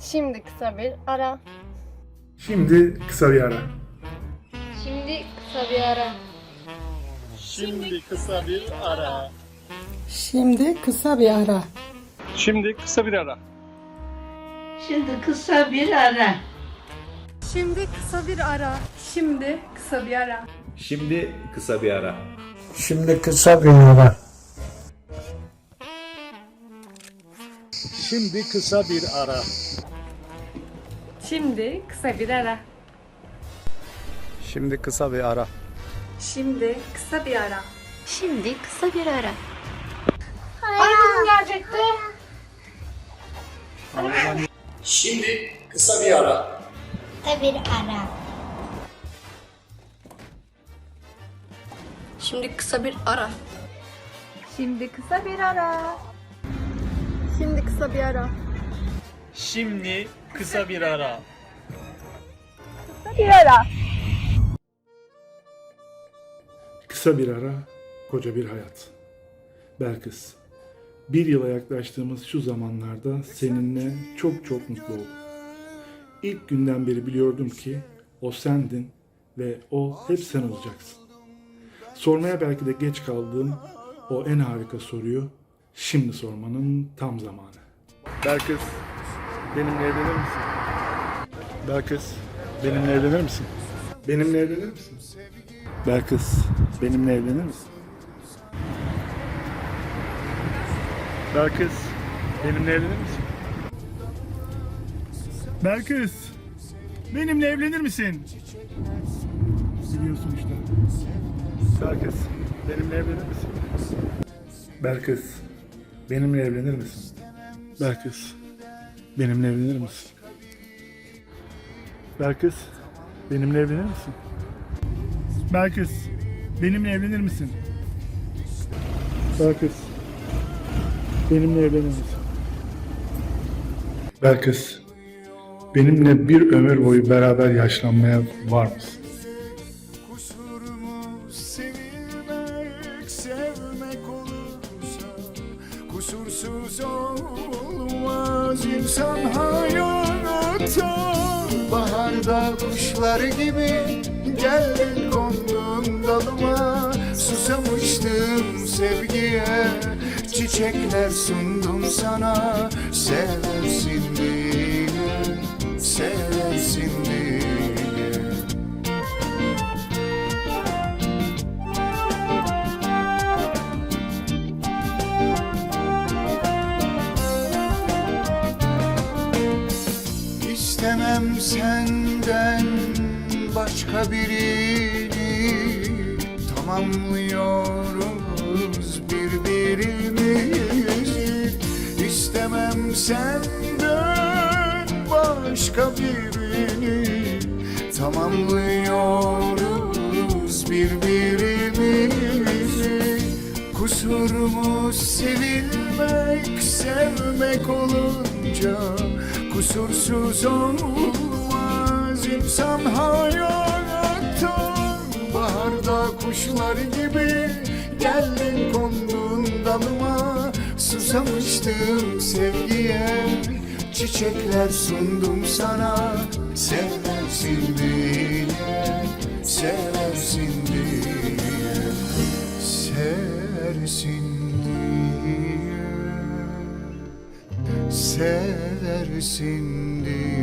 Şimdi kısa bir ara. Şimdi kısa bir ara. Şimdi kısa bir ara. Şimdi kısa bir ara. Şimdi kısa bir ara. Şimdi kısa bir ara. Şimdi kısa bir ara. Şimdi kısa bir ara. Şimdi kısa bir ara. Şimdi kısa bir ara. Şimdi kısa bir ara. Şimdi kısa bir ara. Şimdi kısa bir ara. Şimdi kısa bir ara. Şimdi kısa bir ara. Şimdi kısa bir ara. Aydın gelecekti. Şimdi kısa bir ara. Kısa bir ara. Şimdi kısa bir ara. Şimdi kısa bir ara. Şimdi kısa bir ara. Şimdi kısa bir ara. Kısa bir ara, koca bir hayat. Belkıs, bir yıla yaklaştığımız şu zamanlarda seninle çok çok mutlu oldum. İlk günden beri biliyordum ki o sendin ve o hep sen olacaksın. Sormaya belki de geç kaldığım o en harika soruyu şimdi sormanın tam zamanı. Belkıs, benimle evlenir misin? Belkıs, benimle evlenir misin? Benimle evlenir misin? Belkıs, benimle evlenir misin? Belkıs, benimle evlenir misin? Belkıs, benimle evlenir misin? Biliyorsun işte. Belkıs, benimle evlenir misin? Belkıs, benimle evlenir misin? Belkıs, benimle evlenir misin? Belkıs, benimle evlenir misin? Belkıs, benimle evlenir misin? Belkıs, benimle evlenir misin? Belkıs, benimle bir ömür boyu beraber yaşlanmaya var mısın? Kusurumu sevilmek, sevmek olursa Kusursuz olmaz insan hayata. Baharda kuşlar gibi geldin kondun dalıma. Susamıştım sevgiye Çiçekler sundum sana. Seversin diye Seversin diye İstemem senden başka birini. Tamamlıyoruz birbirimizi. İstemem senden başka birini. Tamamlıyoruz birbirimizi. Kusurumuz sevilmek, sevmek olunca Kusursuz olmaz insan hayatta. Baharda kuşlar gibi geldin kondun dalıma Susamıştım sevgiye Çiçekler sundum sana. Seversin diye Seversin diye Seversin Seversin diye